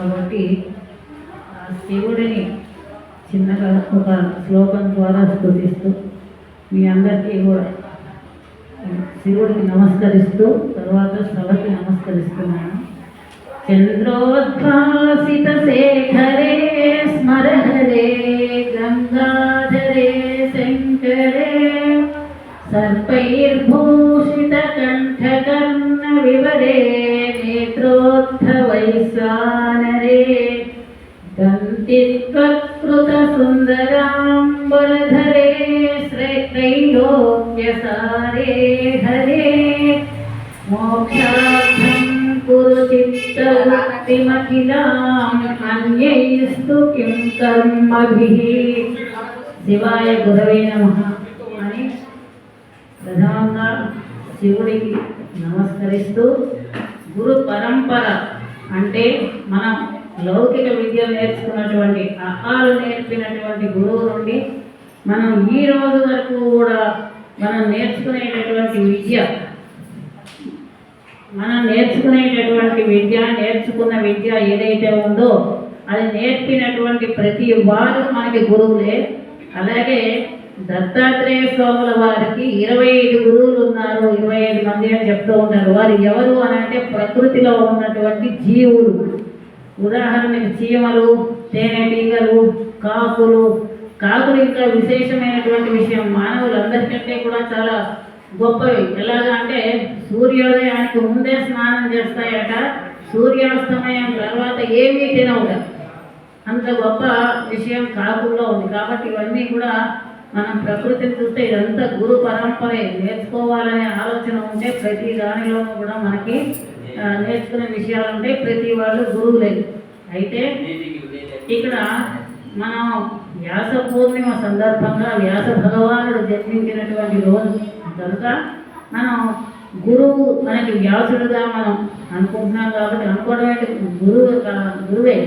కాబట్టి ఆ శివుడిని చిన్నగా ఒక శ్లోకం ద్వారా స్థుతిస్తూ మీ అందరికీ కూడా శివుడికి నమస్కరిస్తూ తర్వాత సభకి నమస్కరిస్తున్నాను. చంద్రోద్భాసిత శేఖరే స్మరహరే గంగాధరే శంకరే సర్పైర్భూషిత కంఠకర్ణ వివరే నేత్రోత్థ వైశ్వానరే దంతిత్వకృత సుందరాంబరధరే శ్రైలోక్యసారే హరే మోక్షార్థం కురు చిత్తవృత్తిమఖిలాం అన్యైస్తు కిం కర్మభిః శివాయ గురవే నమః అని ప్రధానంగా శివుడికి నమస్కరిస్తూ గురు పరంపర అంటే మనం లౌకిక విద్య నేర్చుకున్నటువంటి అహాలు నేర్పినటువంటి గురువు నుండి మనం ఈ రోజు వరకు కూడా మనం నేర్చుకునేటటువంటి విద్య మనం నేర్చుకునేటటువంటి విద్య నేర్చుకున్న విద్య ఏదైతే ఉందో అది నేర్పినటువంటి ప్రతి వారు మనకి గురువులే. అలాగే దత్తాత్రేయ స్వాముల వారికి ఇరవై ఐదు గురువులు ఉన్నారు ఇరవై ఐదు మంది అని చెప్తూ ఉంటారు వారు ఎవరు అని అంటే ప్రకృతిలో ఉన్నటువంటి జీవులు. ఉదాహరణకి చీమలు తేనెటీగలు కాకులు. కాకులు ఇంకా విశేషమైనటువంటి విషయం. మానవులందరికంటే కూడా చాలా గొప్పవి. ఎలాగా అంటే సూర్యోదయానికి ముందే స్నానం చేస్తాయట. సూర్యాస్తమయం తర్వాత ఏమీ తినవుట అంత గొప్ప విషయం కాకుల్లో ఉంది. కాబట్టి ఇవన్నీ కూడా మనం ప్రకృతిని చూస్తే ఇదంతా గురు పరంపరే. నేర్చుకోవాలనే ఆలోచన ఉంటే ప్రతి దానిలోనూ కూడా మనకి నేర్చుకునే విషయాలు ఉంటాయి ప్రతి వాళ్ళు గురువులే. అయితే ఇక్కడ మనం వ్యాస పూర్ణిమ సందర్భంగా వ్యాస భగవానుడు జన్మించినటువంటి రోజు కనుక మనం గురువు మనకి వ్యాసుడుగా మనం అనుకుంటున్నాం కాబట్టి అనుకోవడమే గురువు గురువే.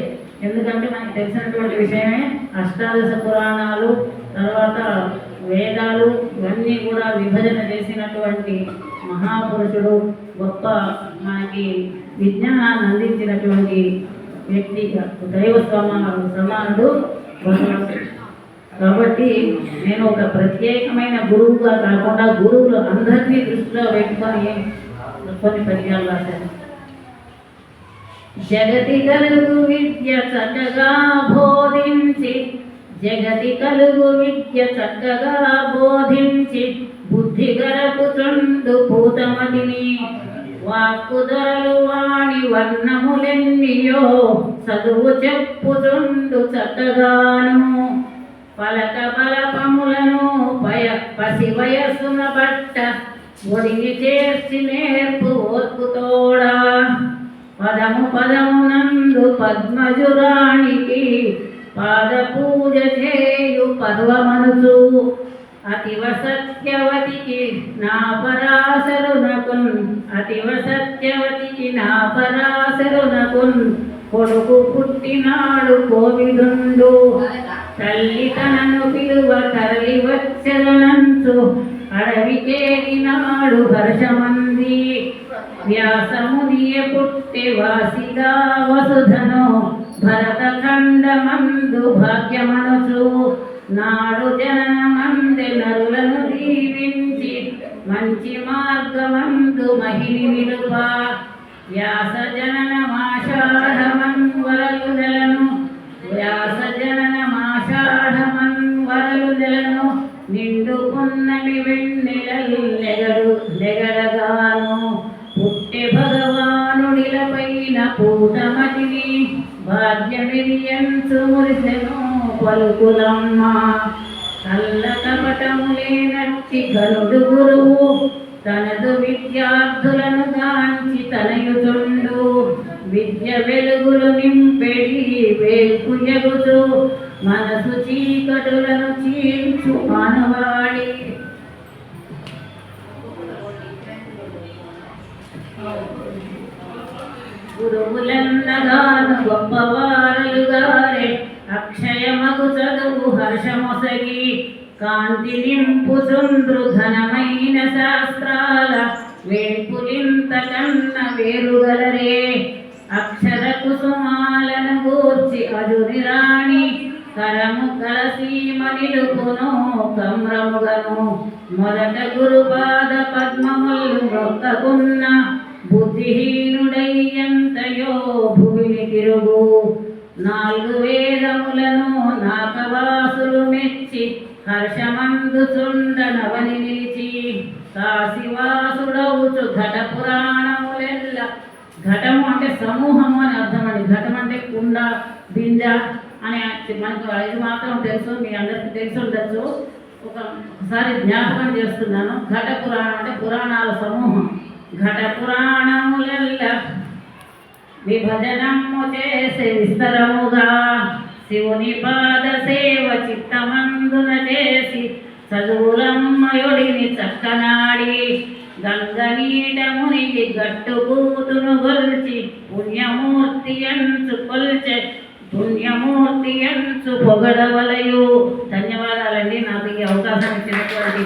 ఎందుకంటే మనకి తెలిసినటువంటి విషయమే అష్టాదశ పురాణాలు తర్వాత వేదాలు ఇవన్నీ కూడా విభజన చేసినటువంటి మహాపురుషుడు గొప్ప మనకి విజ్ఞానాన్ని అందించినటువంటి వ్యక్తి దైవ సమానుడు సమానుడు భగవంతుడు కాబట్టి నేను ఒక ప్రత్యేకమైన గురువుగా కాకుండా గురువులు అందరినీ దృష్టిలో పెట్టుకొని కొన్ని పద్యాలు రాశాను. జగతి కలుగు విద్య చక్కగా బోధించి జగతి కలుగు విద్య చక్కగా బోధించి బుద్ధి గరపుచుండు పూతమతిని. వాక్కుదరలు వాణి వర్ణములెన్నియో చదువు చెప్పుచుండు చక్కగాను. పలక పలపములను పయ పసి వయస్సున పట్ట ఒడిని చేర్చి నేర్పు ఓర్పుతోడా పదము పదమునందు పద్మజురాణికి పాద పూజ చేయు పర్వమనుచు అతివ సత్యవతికి నా పరాశరు నకున్ అతివ సత్యవతికి నా పరాశరు నకున్ కొడుకు పుట్టినాడు కోవిదుండు. తల్లి తనను పిలువ తరలి వచ్చదనంచు. అడవికేగినాడు హర్షమంది. వ్యాసమునియ పుట్టి వాసిగా వసుధను. భరతఖండమందు భాగ్యమనుచు నాడు జననమంది నరులను దీవించి మంచి మార్గమందు మహిని నిలుప వ్యాస జననమాషాఢమన్ వరలు నెలను వ్యాస జననమాషాఢమన్ వరలు నెలను నిండు పున్నమి వెన్నెలలు నెగడు నెగడగాను పుట్టి భగవానుడిలపై పూటమతిని భాగ్యమిరియంచు మురిసెను పలుకులమ్మ. కల్ల కపటములేనట్టి కనుడు గురువు తనదు విద్యార్థులను గాంచి తనయుతుండు విద్య వెలుగులు నింపెడి వేల్పు ఎగుచు మనసు చీకటులను చీల్చు అను గురువులన్నగాను గొప్పవారయుగారే అక్షయమగు చదువు హర్షమొసగి కాంతి నింపు సుంద్రు ఘనమైన శాస్త్రాల వేల్పులింత కన్న వేరుగలరే. అక్షర కుసుమాలన ఖర్జుని రాణి కరము కలసీమనిలుపును కమ్రముగను. మొదట గురుపాద పద్మములు మొక్కకున్న బుద్ధిహీనుడయ్యంతయో భూమిని తిరుగు. నాలుగు వేదములను నాకవాసులు మెచ్చి హర్షమందుచుండనవని నిలిచి కాశివాసుడవుచు ఘట పురాణములెల్ల. ఘటము అంటే సమూహము అని అర్థం అండి ఘటం అంటే కుండ బింద అని మనకు ఇది మాత్రం తెలుసు మీ అందరికీ తెలిసి ఉండొచ్చు. ఒకసారి జ్ఞాపకం చేస్తున్నాను. ఘట పురాణం అంటే పురాణాల సమూహం. ఘట విభజనము చేసి విస్తరముగా శివుని పాద సేవ చిత్తమందున చేసి చదువులమ్మయుడిని చక్కనాడి గంగనీటమునికి గట్టుబూతును గొల్చి పుణ్యమూర్తి అంచు కొల్చె పుణ్యమూర్తి అంచు పొగడవలయు. ధన్యవాదాలండి. నాకు ఈ అవకాశం ఇచ్చినటువంటి